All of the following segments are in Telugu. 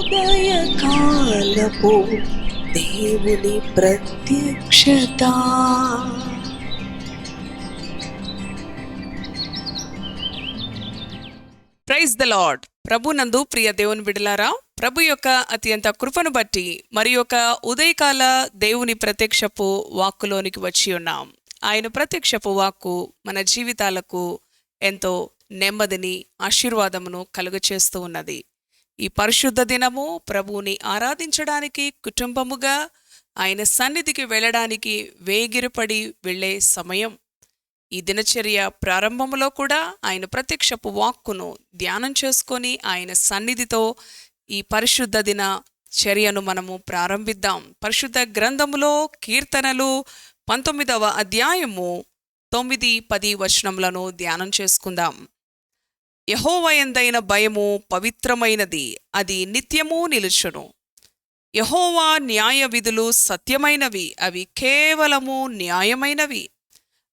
ఉదయకాలపు దేవుని ప్రత్యక్షత. ప్రైజ్ ద లార్డ్ ప్రభు నందు ప్రియ దేవుని బిడలారా ప్రభు యొక్క అత్యంత కృపను బట్టి మరి యొక్క ఉదయకాల దేవుని ప్రత్యక్షపు వాక్కులోనికి వచ్చి ఉన్నాం. ఆయన ప్రత్యక్షపు వాక్కు మన జీవితాలకు ఎంతో నెమ్మదిని ఆశీర్వాదమును కలుగచేస్తూ ఉన్నది. ఈ పరిశుద్ధ దినము ప్రభువుని ఆరాధించడానికి కుటుంబముగా ఆయన సన్నిధికి వెళ్ళడానికి వేగిరపడి వెళ్ళే సమయం. ఈ దినచర్య ప్రారంభంలో కూడా ఆయన ప్రత్యక్షపు వాక్కును ధ్యానం చేసుకొని ఆయన సన్నిధితో ఈ పరిశుద్ధ దిన చర్యను మనము ప్రారంభిద్దాం. పరిశుద్ధ గ్రంథములో కీర్తనలు పంతొమ్మిదవ అధ్యాయము తొమ్మిది పది వచనములను ధ్యానం చేసుకుందాం. యహోవయందైన భయము పవిత్రమైనది అది నిత్యము నిలుచును. యహోవా న్యాయ విధులు సత్యమైనవి అవి కేవలము న్యాయమైనవి.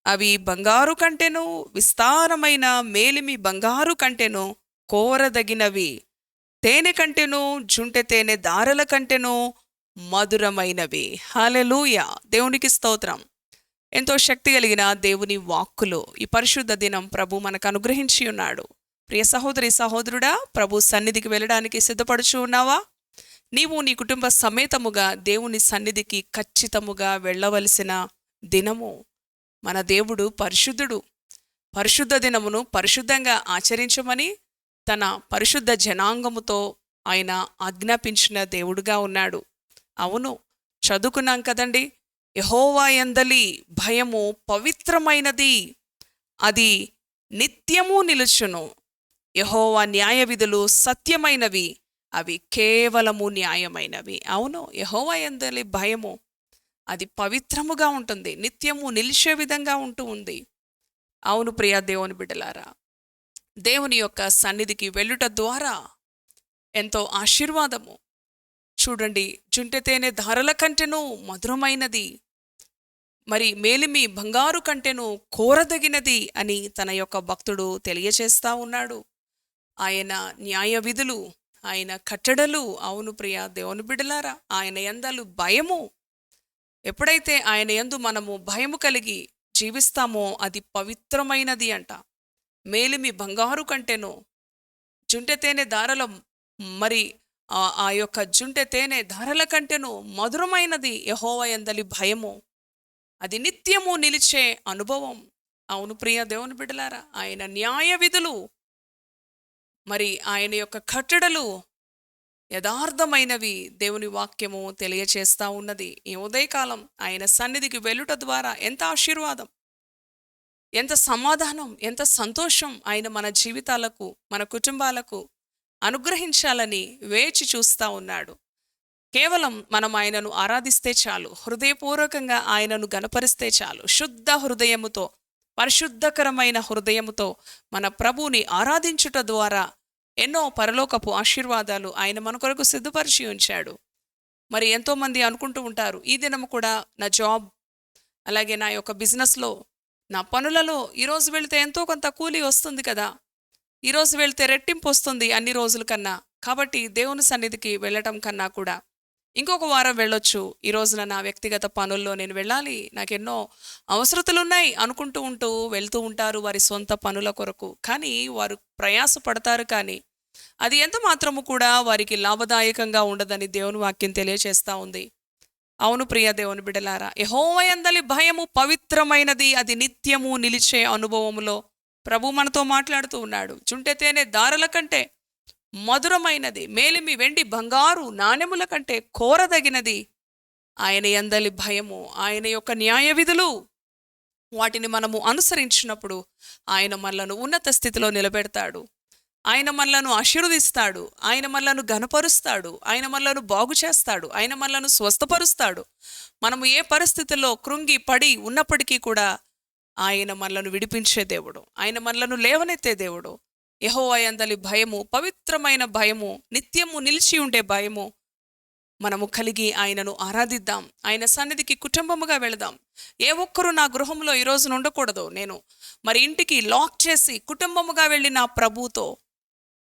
అవి బంగారు కంటెను విస్తారమైన మేలిమి బంగారు కంటెను కోరదగినవి. తేనె కంటెను జుంటె తేనె దారల కంటెను మధురమైనవి. హాలెలూయ దేవునికి స్తోత్రం. ఎంతో శక్తి కలిగిన దేవుని వాక్కులు ఈ పరిశుద్ధ దినం ప్రభు మనకు అనుగ్రహించి ఉన్నాడు. ప్రియ సహోదరి సహోదరుడా ప్రభు సన్నిధికి వెళ్ళడానికి సిద్ధపడుచు ఉన్నావా? నీవు నీ కుటుంబ సమేతముగా దేవుని సన్నిధికి ఖచ్చితముగా వెళ్ళవలసిన దినము. మన దేవుడు పరిశుద్ధుడు. పరిశుద్ధ దినమును పరిశుద్ధంగా ఆచరించమని తన పరిశుద్ధ జనాంగముతో ఆయన ఆజ్ఞాపించిన దేవుడుగా ఉన్నాడు. అవును చదువుకున్నాం కదండి. యహోవా ఎందలి భయము పవిత్రమైనది. అది నిత్యము నిలుచును. యహోవా న్యాయ విధులు సత్యమైనవి అవి కేవలము న్యాయమైనవి. అవును యహోవా ఎందలి భయము అది పవిత్రముగా ఉంటుంది నిత్యము నిలిచే విధంగా ఉంటూ ఉంది. అవును ప్రియా దేవుని బిడ్డలారా దేవుని యొక్క సన్నిధికి వెళ్ళుట ద్వారా ఎంతో ఆశీర్వాదము. చూడండి జుంటెతేనే ధారల కంటేను మధురమైనది మరి మేలిమి బంగారు కంటేను కోరదగినది అని తన యొక్క భక్తుడు తెలియచేస్తా ఉన్నాడు. ఆయన న్యాయ విధులు ఆయన కట్టడలు. అవును ప్రియ దేవుని బిడలారా ఆయన ఎందలు భయము. ఎప్పుడైతే ఆయన యందు మనము భయము కలిగి జీవిస్తామో అది పవిత్రమైనది అంట. మేలిమి బంగారు కంటేనో. జుంటె తేనె ధారల మరి ఆ ఆ యొక్క జుంటె తేనె ధారల కంటేనో మధురమైనది యహోవ ఎందలి భయము. అది నిత్యము నిలిచే అనుభవం. అవును ప్రియ దేవుని బిడలారా ఆయన న్యాయ విధులు మరి ఆయన యొక్క కట్టడలు యథార్థమైనవి దేవుని వాక్యము తెలియచేస్తా ఉన్నది. ఈ ఉదయకాలం ఆయన సన్నిధికి వెళ్ళుట ద్వారా ఎంత ఆశీర్వాదం ఎంత సమాధానం ఎంత సంతోషం ఆయన మన జీవితాలకు మన కుటుంబాలకు అనుగ్రహించాలని వేచి చూస్తా ఉన్నాడు. కేవలం మనం ఆయనను ఆరాధిస్తే చాలు హృదయపూర్వకంగా ఆయనను గనపరిస్తే చాలు శుద్ధ హృదయముతో పరిశుద్ధకరమైన హృదయముతో మన ప్రభువుని ఆరాధించుట ద్వారా ఎన్నో పరలోకపు ఆశీర్వాదాలు ఆయన మన కొరకు సిద్ధపరిచి ఉంచాడు. మరి ఎంతోమంది అనుకుంటూ ఉంటారు ఈ దినం కూడా నా జాబ్ అలాగే నా యొక్క బిజినెస్లో నా పనులలో ఈరోజు వెళితే ఎంతో కొంత కూలీ వస్తుంది కదా ఈరోజు వెళితే రెట్టింపు వస్తుంది అన్ని రోజుల కన్నా. కాబట్టి దేవుని సన్నిధికి వెళ్ళటం కన్నా కూడా ఇంకొక వారం వెళ్ళొచ్చు. ఈ రోజున నా వ్యక్తిగత పనుల్లో నేను వెళ్ళాలి. నాకెన్నో అవసరతలు ఉన్నాయి అనుకుంటూ ఉంటూ వెళ్తూ ఉంటారు వారి సొంత పనుల కొరకు. కానీ వారు ప్రయాసపడతారు కానీ అది ఎంత మాత్రము కూడా వారికి లాభదాయకంగా ఉండదని దేవుని వాక్యం తెలియచేస్తా ఉంది. అవును ప్రియ దేవుని బిడలారా యహోవయందలి భయము పవిత్రమైనది అది నిత్యము నిలిచే అనుభవములో ప్రభు మనతో మాట్లాడుతూ ఉన్నాడు. చుంటెతేనే దారుల కంటే మధురమైనది మేలిమి వెండి బంగారు నాణెముల కంటే కోరదగినది. ఆయన ఎందలి భయము ఆయన యొక్క న్యాయ విధులు వాటిని మనము అనుసరించినప్పుడు ఆయన మనలను ఉన్నత స్థితిలో నిలబెడతాడు. ఆయన మనలను ఆశీర్వదిస్తాడు. ఆయన మనలను ఘనపరుస్తాడు. ఆయన మనలను బాగు చేస్తాడు. ఆయన మనలను స్వస్థపరుస్తాడు. మనము ఏ పరిస్థితుల్లో కృంగి పడి ఉన్నప్పటికీ కూడా ఆయన మనలను విడిపించే దేవుడు. ఆయన మనలను లేవనెత్తే దేవుడు. యహో అయందలి భయము పవిత్రమైన భయము నిత్యము నిలిచి ఉండే భయము మనము కలిగి ఆయనను ఆరాధిద్దాం. ఆయన సన్నిధికి కుటుంబముగా వెళదాం. ఏ ఒక్కరూ నా గృహంలో ఈరోజు ఉండకూడదు. నేను మరి ఇంటికి లాక్ చేసి కుటుంబముగా వెళ్ళి నా ప్రభువుతో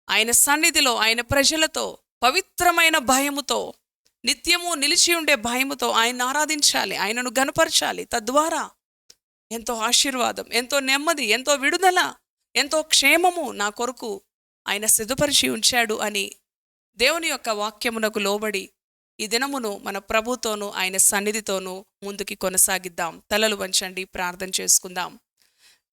ఆయన సన్నిధిలో ఆయన ప్రజలతో పవిత్రమైన భయముతో నిత్యము నిలిచి ఉండే భయముతో ఆయన ఆరాధించాలి ఆయనను గనపరచాలి తద్వారా ఎంతో ఆశీర్వాదం ఎంతో నెమ్మది ఎంతో విడుదల ఎంతో క్షేమము నా కొరకు ఆయన సిద్ధపరిచి ఉంచాడు అని దేవుని యొక్క వాక్యమునకు లోబడి ఈ దినమును మన ప్రభుతోనూ ఆయన సన్నిధితోనూ ముందుకి కొనసాగిద్దాం. తలలు వంచండి ప్రార్థన చేసుకుందాం.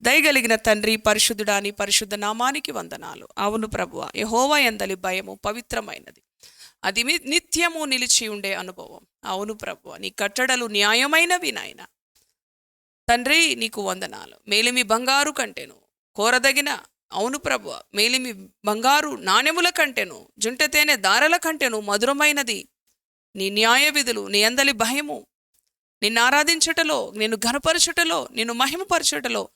దయగలిగిన తండ్రి పరిశుద్ధుడాని పరిశుద్ధ నామానికి వందనాలు. అవును ప్రభువ యహోవా ఎందలి భయము పవిత్రమైనది. అది నిత్యము నిలిచి ఉండే అనుభవం. అవును ప్రభువ నీ కట్టడలు న్యాయమైనవి నాయన. తండ్రి నీకు వందనాలు. మేలిమి బంగారు కంటేను కోరదగిన అవును ప్రభువ మేలిమి బంగారు నాణెముల కంటేను జుంట తేనె దారల కంటేను మధురమైనది. నీ న్యాయ విధులు నీ అందలి భయము నిన్ను ఆరాధించటలో నిన్ను ఘనపరచుటలో నిన్ను మహిమపరచుటలో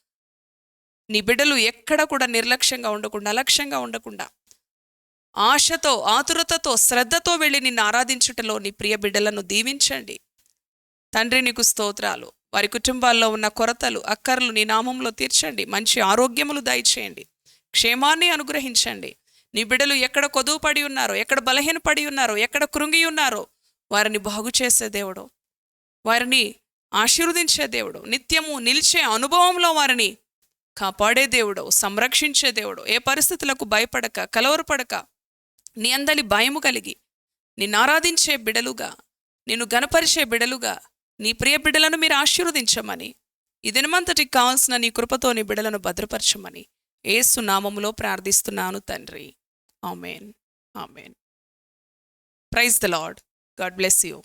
నీ బిడ్డలు ఎక్కడ కూడా నిర్లక్ష్యంగా ఉండకుండా అలక్ష్యంగా ఉండకుండా ఆశతో ఆతురతతో శ్రద్ధతో వెళ్ళి నిన్ను ఆరాధించుటలో నీ ప్రియ బిడ్డలను దీవించండి. తండ్రి నీకు స్తోత్రాలు. వారి కుటుంబాల్లో ఉన్న కొరతలు అక్కర్లు నీ నామంలో తీర్చండి. మంచి ఆరోగ్యములు దయచేయండి. క్షేమాన్ని అనుగ్రహించండి. నీ బిడ్డలు ఎక్కడ కొదువు పడి ఉన్నారో ఎక్కడ బలహీనపడి ఉన్నారో ఎక్కడ కృంగి ఉన్నారో వారిని బాగు చేసే దేవుడు. వారిని ఆశీర్వదించే దేవుడు. నిత్యము నిలిచే అనుభవంలో వారిని కాపాడే దేవుడో సంరక్షించే దేవుడు ఏ పరిస్థితులకు భయపడక కలవరపడక నీ అందలి భయము కలిగి నిన్ను ఆరాధించే బిడలుగా నిన్ను గనపరిచే బిడలుగా నీ ప్రియ బిడ్డలను మీరు ఆశీర్వదించమని ఈ దినమంతటికి కావాల్సిన నీ కృపతో నీ బిడలను భద్రపరచమని ఏసు నామములో ప్రార్థిస్తున్నాను తండ్రి. Amen. Amen. Praise the lord god bless you.